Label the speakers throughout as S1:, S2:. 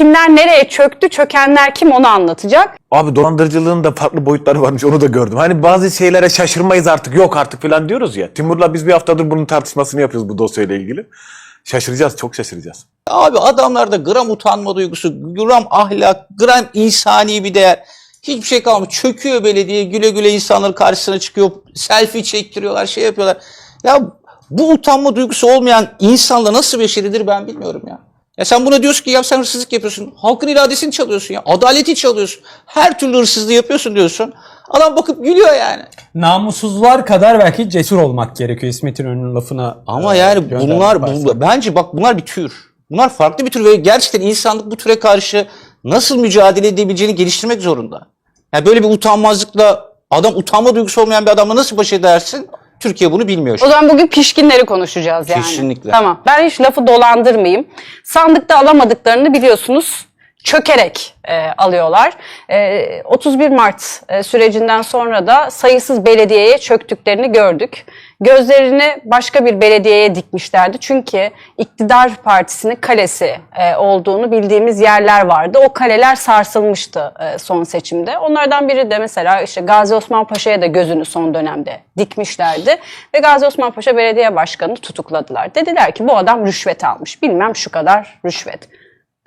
S1: kimler nereye çöktü, çökenler kim onu anlatacak.
S2: Abi dolandırıcılığın da farklı boyutları varmış onu da gördüm. Hani bazı şeylere şaşırmayız artık yok artık falan diyoruz ya. Timur'la biz bir haftadır bunun tartışmasını yapıyoruz bu dosyayla ilgili. Şaşıracağız çok şaşıracağız.
S3: Abi adamlarda gram utanma duygusu, gram ahlak, gram insani bir değer. Hiçbir şey kalmamış. Çöküyor belediye güle güle insanların karşısına çıkıyor. Selfie çektiriyorlar, şey yapıyorlar. Ya bu utanma duygusu olmayan insanla nasıl beşeridir ben bilmiyorum ya. Ya sen buna diyorsun ki ya sen hırsızlık yapıyorsun. Halkın iradesini çalıyorsun ya. Adaleti çalıyorsun. Her türlü hırsızlığı yapıyorsun diyorsun. Adam bakıp gülüyor yani.
S4: Namussuzlar kadar belki cesur olmak gerekiyor İsmet İnönü'nün lafına.
S3: Ama
S4: e,
S3: yani bunlar bu- bence bak bunlar bir tür. Bunlar farklı bir tür ve gerçekten insanlık bu türe karşı nasıl mücadele edebileceğini geliştirmek zorunda. Yani böyle bir utanmazlıkla adam utanma duygusu olmayan bir adamla nasıl baş edersin? Türkiye bunu bilmiyor. şu
S1: O
S3: an.
S1: zaman bugün pişkinleri konuşacağız yani.
S3: Kesinlikle.
S1: Tamam. Ben hiç lafı dolandırmayayım. Sandıkta alamadıklarını biliyorsunuz çökerek e, alıyorlar. E, 31 Mart e, sürecinden sonra da sayısız belediyeye çöktüklerini gördük. Gözlerini başka bir belediyeye dikmişlerdi. Çünkü iktidar partisinin kalesi e, olduğunu bildiğimiz yerler vardı. O kaleler sarsılmıştı e, son seçimde. Onlardan biri de mesela işte Gazi Osman Paşa'ya da gözünü son dönemde dikmişlerdi. Ve Gazi Osman Paşa Belediye Başkanı'nı tutukladılar. Dediler ki bu adam rüşvet almış. Bilmem şu kadar rüşvet.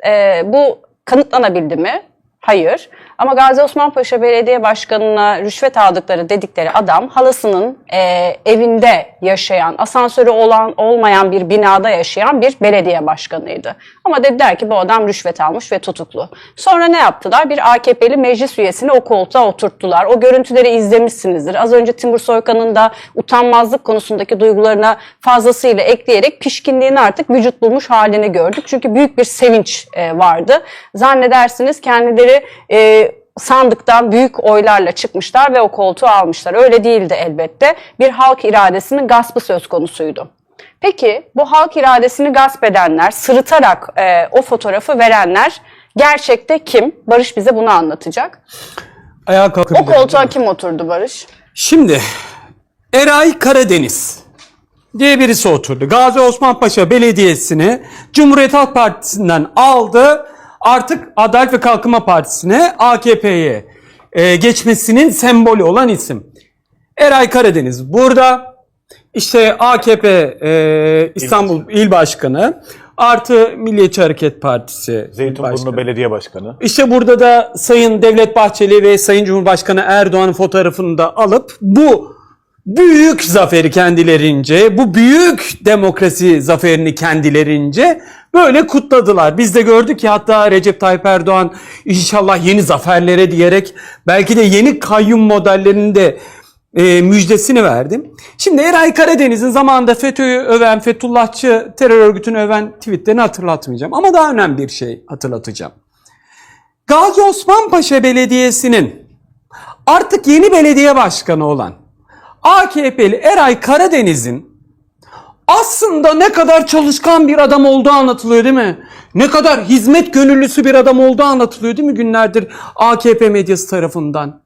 S1: Ee, bu kanıtlanabildi mi? Hayır. Ama Gazi Osman Paşa Belediye Başkanı'na rüşvet aldıkları dedikleri adam halasının e, evinde yaşayan, asansörü olan olmayan bir binada yaşayan bir belediye başkanıydı. Ama dediler ki bu adam rüşvet almış ve tutuklu. Sonra ne yaptılar? Bir AKP'li meclis üyesini o koltuğa oturttular. O görüntüleri izlemişsinizdir. Az önce Timur Soykan'ın da utanmazlık konusundaki duygularına fazlasıyla ekleyerek pişkinliğini artık vücut bulmuş halini gördük. Çünkü büyük bir sevinç e, vardı. Zannedersiniz kendileri e, sandıktan büyük oylarla çıkmışlar ve o koltuğu almışlar. Öyle değildi elbette. Bir halk iradesinin gaspı söz konusuydu. Peki bu halk iradesini gasp edenler, sırıtarak e, o fotoğrafı verenler gerçekte kim? Barış bize bunu anlatacak.
S4: Ayağa
S1: O
S4: kalkabilirim.
S1: koltuğa kim oturdu Barış?
S4: Şimdi Eray Karadeniz diye birisi oturdu. Gazi Osman Paşa Belediyesi'ni Cumhuriyet Halk Partisi'nden aldı. Artık Adalet ve Kalkınma Partisi'ne AKP'ye e, geçmesinin sembolü olan isim. Eray Karadeniz burada işte AKP e, İstanbul İl Başkanı artı Milliyetçi Hareket Partisi
S2: Zeytinburnu
S4: Başkanı.
S2: Belediye Başkanı.
S4: İşte burada da Sayın Devlet Bahçeli ve Sayın Cumhurbaşkanı Erdoğan'ın fotoğrafını da alıp bu büyük zaferi kendilerince, bu büyük demokrasi zaferini kendilerince böyle kutladılar. Biz de gördük ki hatta Recep Tayyip Erdoğan inşallah yeni zaferlere diyerek belki de yeni kayyum modellerinin de e, müjdesini verdim. Şimdi Eray Karadeniz'in zamanında FETÖ'yü öven, Fethullahçı terör örgütünü öven tweetlerini hatırlatmayacağım. Ama daha önemli bir şey hatırlatacağım. Gazi Osman Paşa Belediyesi'nin artık yeni belediye başkanı olan AKP'li Eray Karadeniz'in aslında ne kadar çalışkan bir adam olduğu anlatılıyor değil mi? Ne kadar hizmet gönüllüsü bir adam olduğu anlatılıyor değil mi günlerdir AKP medyası tarafından?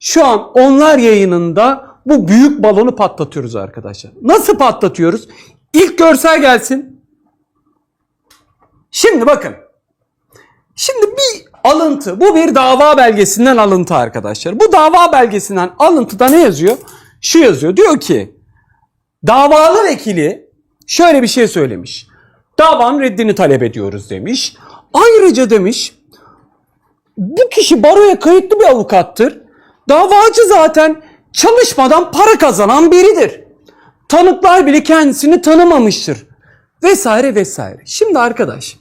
S4: Şu an onlar yayınında bu büyük balonu patlatıyoruz arkadaşlar. Nasıl patlatıyoruz? İlk görsel gelsin. Şimdi bakın. Şimdi bir alıntı. Bu bir dava belgesinden alıntı arkadaşlar. Bu dava belgesinden alıntıda ne yazıyor? Şu yazıyor. Diyor ki davalı vekili şöyle bir şey söylemiş. Davanın reddini talep ediyoruz demiş. Ayrıca demiş bu kişi baroya kayıtlı bir avukattır. Davacı zaten çalışmadan para kazanan biridir. Tanıklar bile kendisini tanımamıştır. Vesaire vesaire. Şimdi arkadaş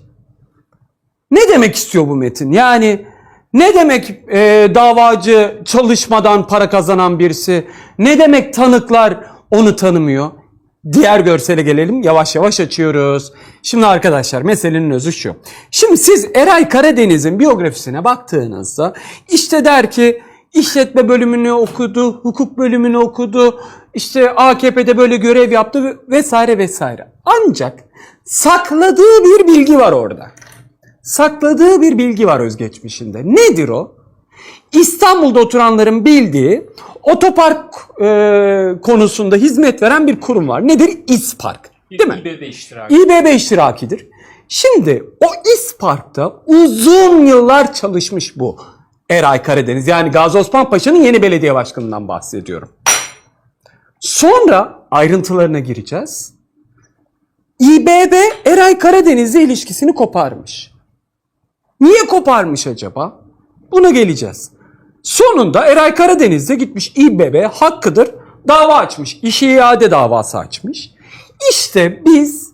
S4: ne demek istiyor bu metin? Yani ne demek e, davacı çalışmadan para kazanan birisi? Ne demek tanıklar onu tanımıyor? Diğer görsele gelelim. Yavaş yavaş açıyoruz. Şimdi arkadaşlar meselenin özü şu. Şimdi siz Eray Karadeniz'in biyografisine baktığınızda işte der ki işletme bölümünü okudu, hukuk bölümünü okudu, işte AKP'de böyle görev yaptı vesaire vesaire. Ancak sakladığı bir bilgi var orada sakladığı bir bilgi var özgeçmişinde. Nedir o? İstanbul'da oturanların bildiği otopark e, konusunda hizmet veren bir kurum var. Nedir? İSPark. Değil mi?
S5: İBB iştiraki.
S4: İBB iştirakidir. Şimdi o İspark'ta uzun yıllar çalışmış bu Eray Karadeniz. Yani Gazi Osman Paşa'nın yeni belediye başkanından bahsediyorum. Sonra ayrıntılarına gireceğiz. İBB Eray Karadeniz'le ilişkisini koparmış. Niye koparmış acaba? Buna geleceğiz. Sonunda Eray Karadeniz'de gitmiş İBB hakkıdır dava açmış. İşe iade davası açmış. İşte biz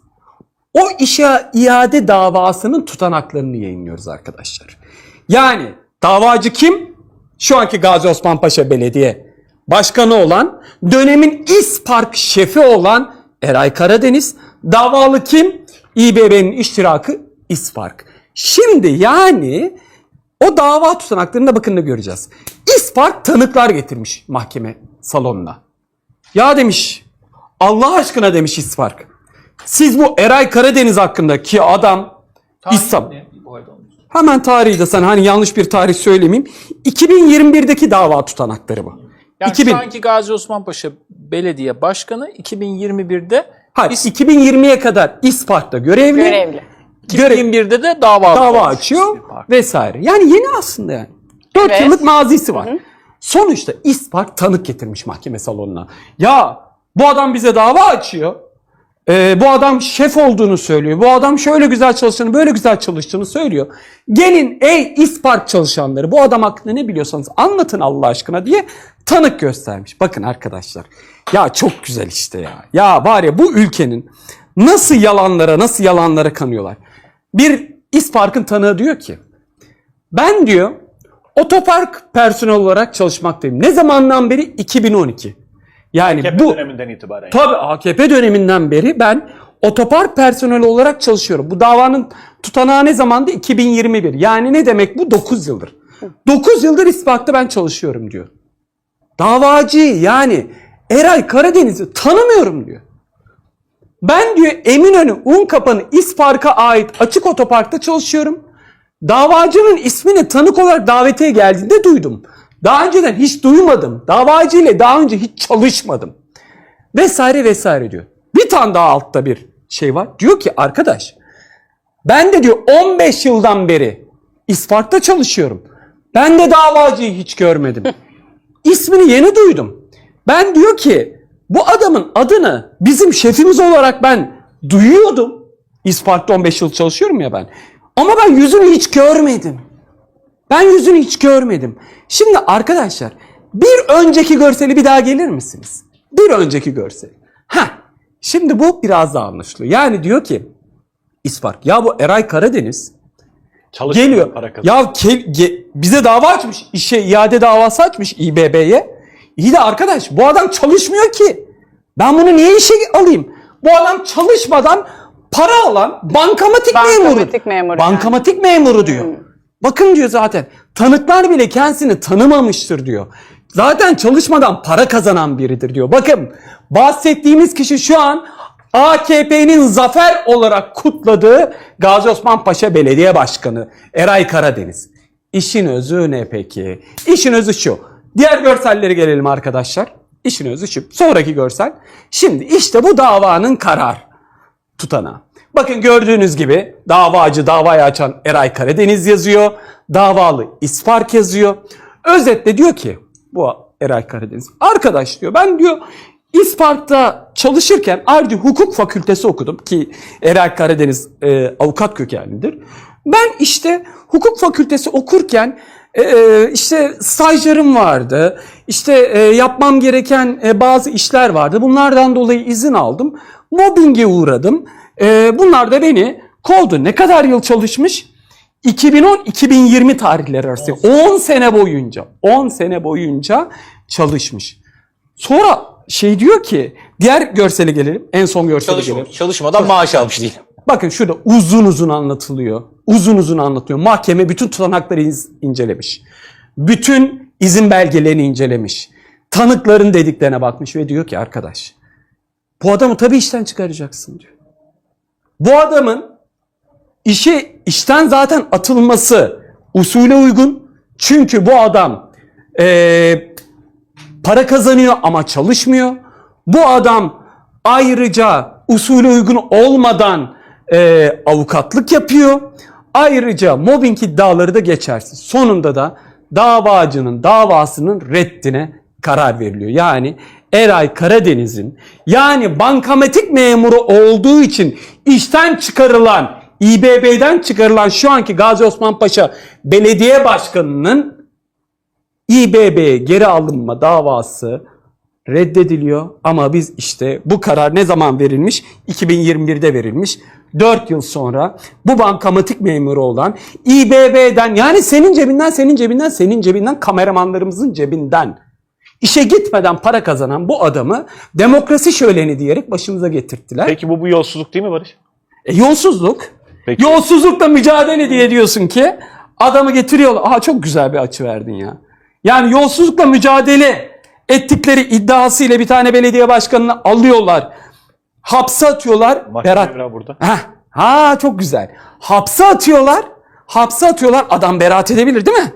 S4: o işe iade davasının tutanaklarını yayınlıyoruz arkadaşlar. Yani davacı kim? Şu anki Gazi Osman Paşa Belediye Başkanı olan, dönemin İspark şefi olan Eray Karadeniz. Davalı kim? İBB'nin iştirakı İspark. Şimdi yani o dava tutanaklarında bakın ne göreceğiz. İspark tanıklar getirmiş mahkeme salonuna. Ya demiş Allah aşkına demiş İspark. Siz bu Eray Karadeniz hakkındaki adam İslam. Hemen tarihi de sana hani yanlış bir tarih söylemeyeyim. 2021'deki dava tutanakları bu.
S5: Yani
S4: 2000.
S5: şu anki Gazi Osman Paşa Belediye Başkanı 2021'de
S4: Hayır 2020'ye kadar İspark'ta görevli.
S1: Görevli.
S4: Görev,
S5: 2021'de de dava,
S4: dava açıyor vesaire. Yani yeni aslında yani. 4
S1: Evet.
S4: yıllık mazisi var. Sonuçta İspark tanık getirmiş mahkeme salonuna. Ya bu adam bize dava açıyor. Ee, bu adam şef olduğunu söylüyor. Bu adam şöyle güzel çalıştığını, böyle güzel çalıştığını söylüyor. Gelin ey İspark çalışanları bu adam hakkında ne biliyorsanız anlatın Allah aşkına diye tanık göstermiş. Bakın arkadaşlar. Ya çok güzel işte ya. Ya var ya bu ülkenin nasıl yalanlara, nasıl yalanlara kanıyorlar. Bir İspark'ın tanığı diyor ki ben diyor otopark personel olarak çalışmaktayım. Ne zamandan beri? 2012. Yani bu
S2: döneminden itibaren.
S4: Tabii AKP döneminden beri ben otopark personeli olarak çalışıyorum. Bu davanın tutanağı ne zamandı? 2021. Yani ne demek bu? 9 yıldır. 9 yıldır İspark'ta ben çalışıyorum diyor. Davacı yani Eray Karadeniz'i tanımıyorum diyor. Ben diyor Eminönü Unkapanı İspark'a ait açık otoparkta çalışıyorum. Davacının ismini tanık olarak davetiye geldiğinde duydum. Daha önceden hiç duymadım. Davacı ile daha önce hiç çalışmadım. Vesaire vesaire diyor. Bir tane daha altta bir şey var. Diyor ki arkadaş ben de diyor 15 yıldan beri İspark'ta çalışıyorum. Ben de davacıyı hiç görmedim. İsmini yeni duydum. Ben diyor ki bu adamın adını bizim şefimiz olarak ben duyuyordum. İspark'ta 15 yıl çalışıyorum ya ben. Ama ben yüzünü hiç görmedim. Ben yüzünü hiç görmedim. Şimdi arkadaşlar bir önceki görseli bir daha gelir misiniz? Bir önceki görsel. Ha, şimdi bu biraz daha anlaşılıyor. Yani diyor ki İspark ya bu Eray Karadeniz
S2: Çalışmıyor,
S4: geliyor.
S2: para kazanıyor.
S4: Ya ke- ge- bize dava açmış. işe iade davası açmış İBB'ye. İyi de arkadaş bu adam çalışmıyor ki. Ben bunu niye işe alayım? Bu adam çalışmadan para alan bankamatik,
S1: Bankamatik
S4: memuru.
S1: memuru
S4: Bankamatik memuru diyor. Bakın diyor zaten. Tanıklar bile kendisini tanımamıştır diyor. Zaten çalışmadan para kazanan biridir diyor. Bakın bahsettiğimiz kişi şu an AKP'nin zafer olarak kutladığı Gazi Osman Paşa Belediye Başkanı Eray Karadeniz. İşin özü ne peki? İşin özü şu. Diğer görsellere gelelim arkadaşlar. İşin özü şu. Sonraki görsel. Şimdi işte bu davanın karar tutanağı. Bakın gördüğünüz gibi davacı davayı açan Eray Karadeniz yazıyor. Davalı İspark yazıyor. Özetle diyor ki bu Eray Karadeniz. Arkadaş diyor ben diyor İspark'ta çalışırken ayrıca hukuk fakültesi okudum ki Eray Karadeniz e, avukat kökenlidir. Ben işte hukuk fakültesi okurken e, işte stajyerim vardı. İşte e, yapmam gereken e, bazı işler vardı. Bunlardan dolayı izin aldım. Mobbinge uğradım. E, bunlar da beni kovdu. Ne kadar yıl çalışmış? 2010-2020 tarihleri arası 10 sene boyunca 10 sene boyunca çalışmış. Sonra şey diyor ki diğer görsele gelelim. En son görsele gelelim.
S3: Çalışmamış. Çalışmadan maaş almış değil.
S4: Bakın şurada uzun uzun anlatılıyor. Uzun uzun anlatıyor. Mahkeme bütün tutanakları incelemiş. Bütün izin belgelerini incelemiş. Tanıkların dediklerine bakmış ve diyor ki arkadaş bu adamı tabii işten çıkaracaksın diyor. Bu adamın işe işten zaten atılması usule uygun. Çünkü bu adam eee, para kazanıyor ama çalışmıyor. Bu adam ayrıca usulü uygun olmadan e, avukatlık yapıyor. Ayrıca mobbing iddiaları da geçersiz. Sonunda da davacının davasının reddine karar veriliyor. Yani Eray Karadeniz'in yani bankamatik memuru olduğu için işten çıkarılan İBB'den çıkarılan şu anki Gazi Osman Paşa Belediye Başkanı'nın İBB'ye geri alınma davası reddediliyor ama biz işte bu karar ne zaman verilmiş? 2021'de verilmiş. 4 yıl sonra bu bankamatik memuru olan İBB'den yani senin cebinden, senin cebinden, senin cebinden, kameramanlarımızın cebinden işe gitmeden para kazanan bu adamı demokrasi şöleni diyerek başımıza getirttiler.
S2: Peki bu bu yolsuzluk değil mi Barış?
S4: E, yolsuzluk.
S2: Peki.
S4: Yolsuzlukla mücadele diye diyorsun ki adamı getiriyorlar. Aha çok güzel bir açı verdin ya. Yani yolsuzlukla mücadele ettikleri iddiasıyla bir tane belediye başkanını alıyorlar. Hapse atıyorlar.
S2: Mahkeme
S4: Berat.
S2: evrağı burada.
S4: Heh. Ha çok güzel. Hapse atıyorlar. Hapse atıyorlar. Adam beraat edebilir değil mi?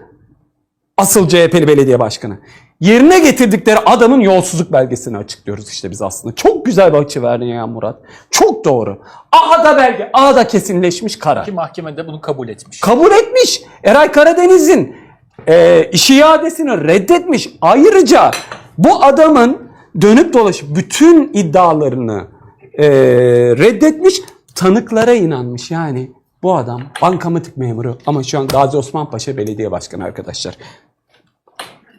S4: Asıl CHP'li belediye başkanı. Yerine getirdikleri adamın yolsuzluk belgesini açıklıyoruz işte biz aslında. Çok güzel bir açı verdin ya Murat. Çok doğru. A'da belge, A'da kesinleşmiş karar.
S5: Ki mahkemede bunu kabul etmiş.
S4: Kabul etmiş. Eray Karadeniz'in e, iş iadesini reddetmiş. Ayrıca bu adamın dönüp dolaşıp bütün iddialarını e, reddetmiş. Tanıklara inanmış yani. Bu adam bankamatik memuru ama şu an Gazi Osman Paşa Belediye Başkanı arkadaşlar.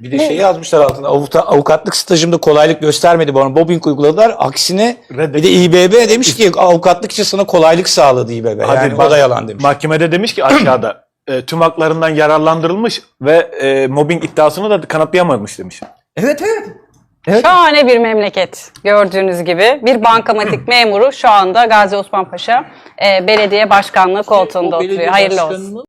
S3: Bir de şey yazmışlar altında avuta, avukatlık stajımda kolaylık göstermedi bana. Mobbing uyguladılar. Aksine
S2: Reddet-
S3: bir de İBB demiş ki avukatlık için sana kolaylık sağladı İBB. Yani o
S2: bak-
S3: da yalan demiş.
S2: Mahkemede demiş ki aşağıda e, tüm haklarından yararlandırılmış ve e, mobbing iddiasını da kanıtlayamamış demiş.
S4: Evet evet.
S1: Şahane bir memleket gördüğünüz gibi. Bir bankamatik memuru şu anda Gazi Osman Paşa e, belediye başkanlığı koltuğunda
S5: O belediye
S1: oturuyor. Hayırlı olsun.